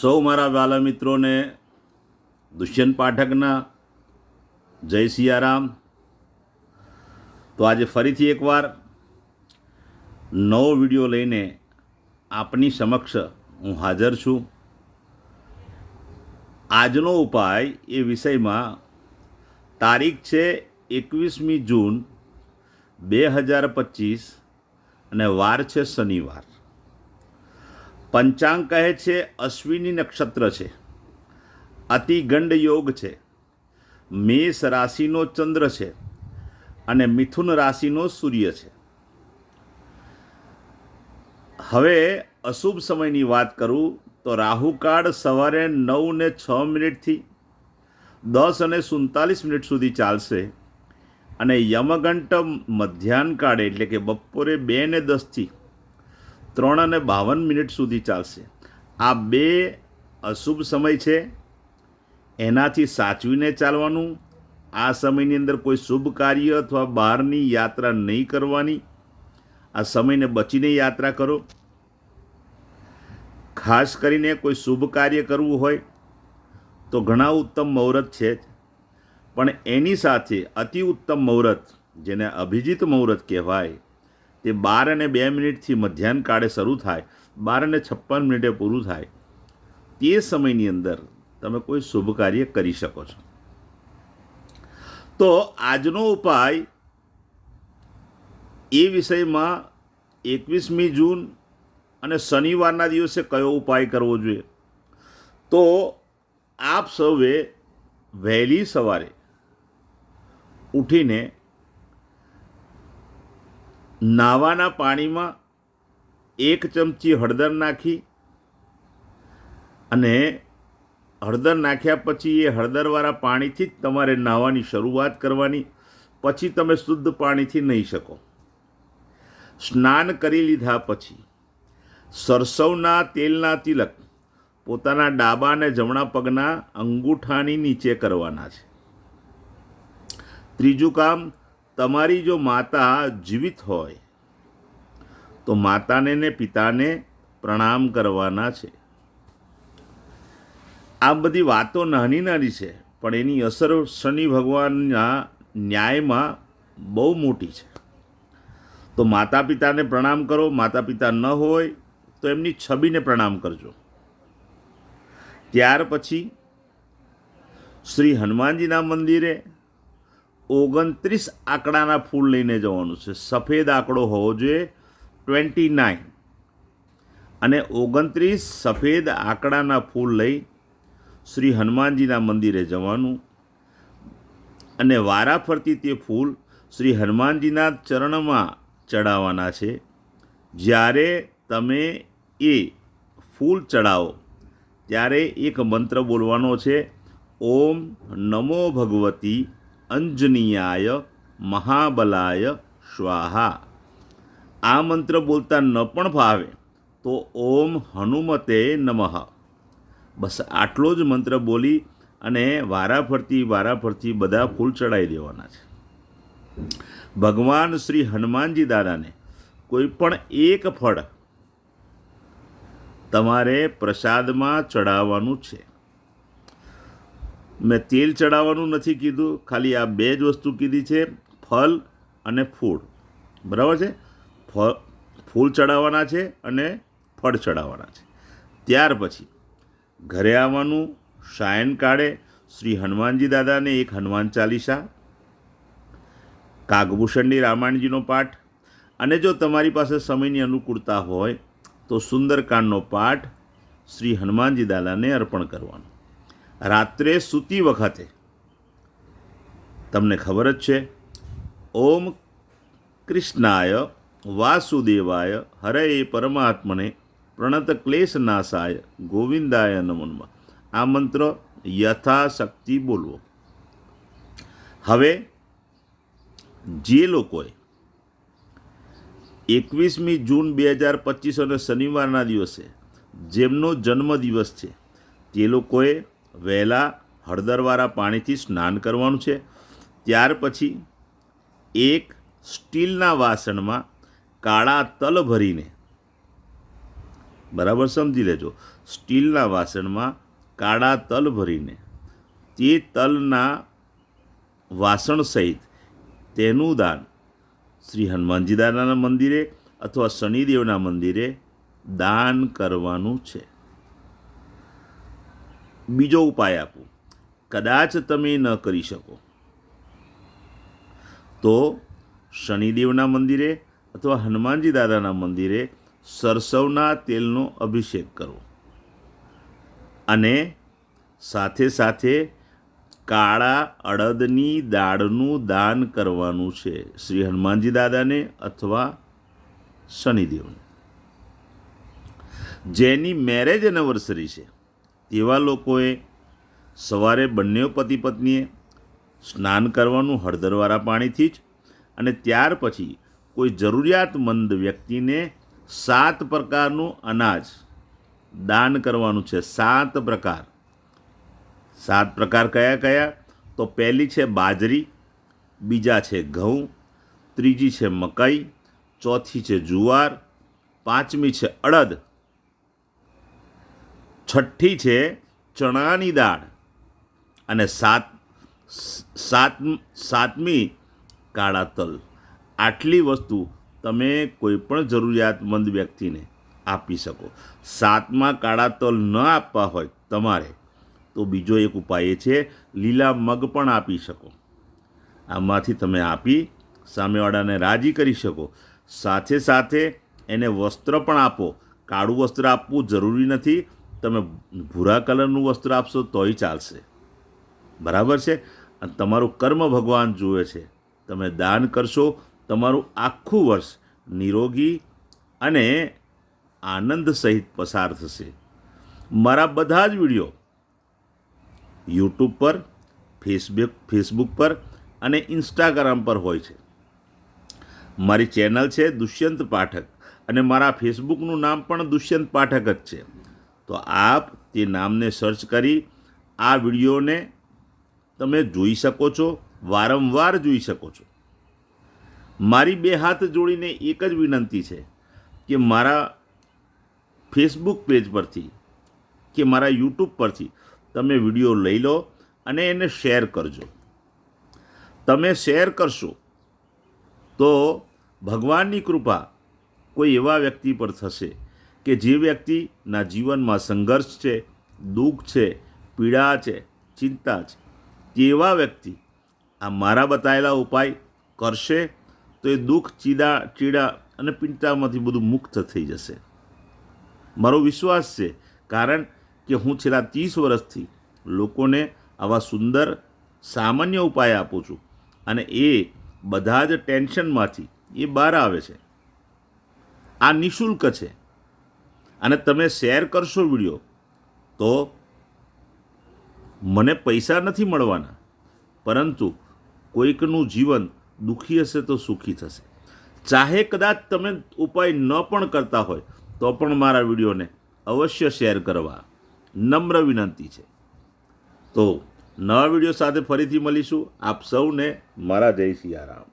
સૌ મારા વાલા મિત્રોને દુષ્યંત પાઠકના જય સિયારામ. તો આજે ફરીથી એકવાર નવો વીડિયો લઈને આપની સમક્ષ હું હાજર છું. આજનો ઉપાય એ વિષયમાં તારીખ છે એકવીસમી જૂન બે હજાર પચીસ અને વાર છે શનિવાર. પંચાંગ કહે છે, અશ્વિની નક્ષત્ર છે. અતિગંડ યોગ છે. મેષ રાશિનો ચંદ્ર છે અને મિથુન રાશિનો સૂર્ય છે. હવે અશુભ સમયની વાત કરું તો રાહુકાળ સવારે નવ ને છ મિનિટથી દસ અને સુડતાલીસ મિનિટ સુધી ચાલશે અને યમઘંટ મધ્યાહન કાળે એટલે કે બપોરે બે ને દસથી ત્રણ અને બાવન મિનિટ સુધી ચાલશે. આ બે અશુભ સમય છે. એનાથી સાચવીને ચાલવાનું. આ સમયની અંદર કોઈ શુભ કાર્ય અથવા બહારની યાત્રા નહીં કરવાની. આ સમયને બચીને યાત્રા કરો. ખાસ કરીને કોઈ શુભ કાર્ય કરવું હોય તો ઘણા ઉત્તમ મુહૂર્ત છે જ. પણ એની સાથે અતિ ઉત્તમ મુહૂર્ત, જેને અભિજીત મુહૂર્ત કહેવાય તે બાર અને બે મિનિટથી મધ્યાહન કાળે શરૂ થાય, બાર અને છપ્પન મિનિટે પૂરું થાય. તે સમયની અંદર તમે કોઈ શુભ કાર્ય કરી શકો છો. તો આજનો ઉપાય એ વિષયમાં એકવીસમી જૂન અને શનિવારના દિવસે કયો ઉપાય કરવો જોઈએ? તો આપ સૌએ વહેલી સવારે ઉઠીને નાવાના પાણીમાં એક ચમચી હળદર નાખી અને હળદર નાખ્યા પછી એ હળદરવાળા પાણીથી જ તમારે નાહવાની શરૂઆત કરવાની. પછી તમે શુદ્ધ પાણીથી નહીં શકો. સ્નાન કરી લીધા પછી સરસવના તેલના તિલક પોતાના ડાબા અને જમણા પગના અંગૂઠાની નીચે કરવાના છે. ત્રીજું કામ તમારી જો માતા જીવિત હોય, તો માતાને ને પિતાને પ્રણામ કરવાના છે. આ બધી વાતો નાની નાની છે, પણ એની અસર શનિ ભગવાનના ન્યાયમાં બહુ મોટી છે. તો માતા પિતાને પ્રણામ કરો, માતા પિતા ન હોય, તો એમની છબીને પ્રણામ કરજો. ત્યાર પછી શ્રી હનુમાનજીના મંદિરે ઓગણત્રીસ આંકડાના ફૂલ લઈને જવાનું છે. સફેદ આંકડો હોવો જોઈએ ટ્વેન્ટી નાઇન અને ઓગણત્રીસ સફેદ આંકડાના ફૂલ લઈ શ્રી હનુમાનજીના મંદિરે જવાનું. અને વારા ફરતી તે ફૂલ શ્રી હનુમાનજીના ચરણમાં ચડાવવાના છે. જ્યારે તમે એ ફૂલ ચડાવો, ત્યારે એક મંત્ર બોલવાનો છે, ઓમ નમો ભગવતી અંજનીયાય મહાબલાય સ્વાહા આ મંત્ર બોલતા ન પણ ભાવે તો ઓમ હનુમતે નમઃ. બસ આટલો જ મંત્ર બોલી અને વારા ફરતી વારા ફરતી બધા ફૂલ ચડાવી દેવાના છે. ભગવાન શ્રી હનુમાનજી દાદાને કોઈ પણ એક ફળ તમારે પ્રસાદમાં ચડાવવાનું છે. મેં તેલ ચડાવવાનું નથી કીધું, ખાલી આ બે જ વસ્તુ કીધી છે, ફળ અને ફૂલ બરાબર છે? ફળ ફૂલ ચડાવવાના છે અને ફળ ચડાવવાના છે. ત્યાર પછી ઘરે આવવાનું, સાયન કાળે શ્રી હનુમાનજી દાદાને એક હનુમાન ચાલીસા, કાગભૂષણની રામાયણજીનો પાઠ, અને જો તમારી પાસે સમયની અનુકૂળતા હોય તો સુંદરકાંડનો પાઠ શ્રી હનુમાનજી દાદાને અર્પણ કરવાનો. રાત્રે સૂતી વખતે. તમને ખબર જ છે, ઓમ કૃષ્ણાય વાસુદેવાય હરે પરમાત્મને પ્રણત ક્લેશ નાશાય ગોવિંદાય નમનમાં. આ મંત્ર યથાશક્તિ બોલવો. હવે, જે લોકોએ એકવીસમી જૂન બે હજાર પચીસ અને શનિવારના દિવસે જેમનો જન્મદિવસ છે, તે લોકોએ વહેલા હળદરવાળા પાણીથી સ્નાન કરવાનું છે. ત્યાર પછી એક સ્ટીલના વાસણમાં કાળા તલ ભરીને, બરાબર સમજી લેજો, સ્ટીલના વાસણમાં કાળા તલ ભરીને, તે તલના વાસણ સહિત તેનું દાન શ્રી હનુમાનજી દાદાના મંદિરે અથવા શનિદેવના મંદિરે દાન કરવાનું છે. બીજો ઉપાય આપું. કદાચ તમે ન કરી શકો. તો શનિદેવના મંદિરે અથવા હનુમાનજી દાદાના મંદિરે સરસવના તેલનો અભિષેક કરો. અને સાથે સાથે કાળા અડદની દાળનું દાન કરવાનું છે શ્રી હનુમાનજી દાદાને અથવા શનિદેવને. જેની મેરેજ એનિવર્સરી છે. તેવા લોકોએ સવારે બંને પતિ પત્નીએ સ્નાન કરવાનું હળદરવાળા પાણીથી જ અને ત્યાર પછી કોઈ જરૂરિયાતમંદ વ્યક્તિને સાત પ્રકારનું અનાજ દાન કરવાનું છે. સાત પ્રકાર. સાત પ્રકાર કયા કયા? તો પહેલી છે બાજરી, બીજા છે ઘઉં, ત્રીજી છે મકાઈ, ચોથી છે જુવાર, પાંચમી છે અડદ છઠ્ઠી છે ચણાની દાળ. અને સાત સાત, સાતમી કાળા તલ. આટલી વસ્તુ તમે કોઈ પણ જરૂરિયાતમંદ વ્યક્તિને આપી શકો. સાતમા કાળા તલ ન આપવા હોય તમારે, તો બીજો એક ઉપાય એ છે, લીલા મગ પણ આપી શકો. આમાંથી તમે આપી સામેવાળાને રાજી કરી શકો. સાથે સાથે એને વસ્ત્ર પણ આપો. કાળું વસ્ત્ર આપવું જરૂરી નથી. તમે ભૂરા કલરનું વસ્ત્ર આપશો તોય ચાલશે. બરાબર છે? અને તમારું કર્મ ભગવાન જુએ છે. તમે દાન કરશો, તમારું આખું વર્ષ નિરોગી અને આનંદ સહિત પસાર થશે. મારા બધા જ વીડિયો યુટ્યુબ પર, ફેસબુક ફેસબુક પર અને ઇન્સ્ટાગ્રામ પર હોય છે. મારી ચેનલ છે દુષ્યંત પાઠક અને મારા ફેસબુકનું નામ પણ દુષ્યંત પાઠક જ છે. તો આપ તે નામને સર્ચ કરી આ વિડીયોને તમે જોઈ શકો છો, વારંવાર જોઈ શકો છો. મારી બે હાથ જોડીને એક જ વિનંતી છે કે મારા ફેસબુક પેજ પરથી કે મારા યુટ્યુબ પરથી તમે વીડિયો લઈ લો અને એને શેર કરજો. તમે શેર કરશો તો ભગવાનની કૃપા કોઈ એવા વ્યક્તિ પર થશે કે જે વ્યક્તિના જીવનમાં સંઘર્ષ છે, દુઃખ છે, પીડા છે, ચિંતા છે તેવા વ્યક્તિ આ મારા બતાવેલા ઉપાય કરશે, તો એ દુઃખ, ચીડા ચીડા અને પીડામાંથી બધું મુક્ત થઈ જશે. મારો વિશ્વાસ છે, કારણ કે હું છેલ્લા ત્રીસ વર્ષથી લોકોને આવા સુંદર, સામાન્ય ઉપાય આપું છું અને એ બધા જ ટેન્શનમાંથી એ બહાર આવે છે. આ નિઃશુલ્ક છે. અને તમે શેર કરશો વીડિયો, તો મને પૈસા નથી મળવાના, પરંતુ કોઈકનું જીવન દુઃખી હશે તો સુખી થશે. ચાહે કદાચ તમે ઉપાય ન પણ કરતા હોય, તો પણ મારા વિડીયોને અવશ્ય શેર કરવા નમ્ર વિનંતી છે. તો નવા વીડિયો સાથે ફરીથી મળીશું. આપ સૌને મારા જય સિયારામ.